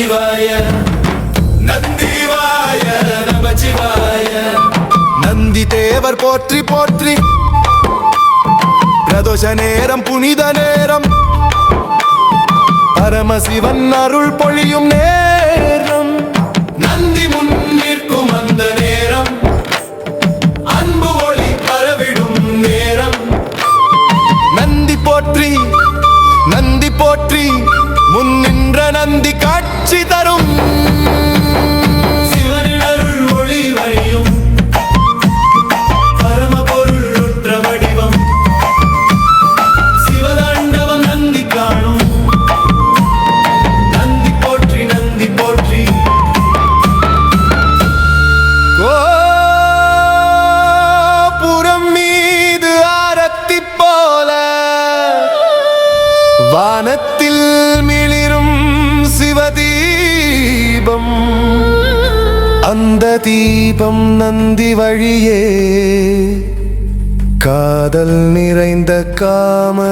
நமச்சிவாய நந்திவாய நமச்சிவாய நந்தி தேவர் போற்றி போற்றி. பிரதோஷ நேரம் புனித நேரம். பரமசிவன் அருள் பொழியும் நேரம். மீது ஆரத்தி போல வானத்தில் மிளிரும் சிவதீபம். அந்த தீபம் நந்தி வழியே. காதல் நிறைந்த காமதேவன்.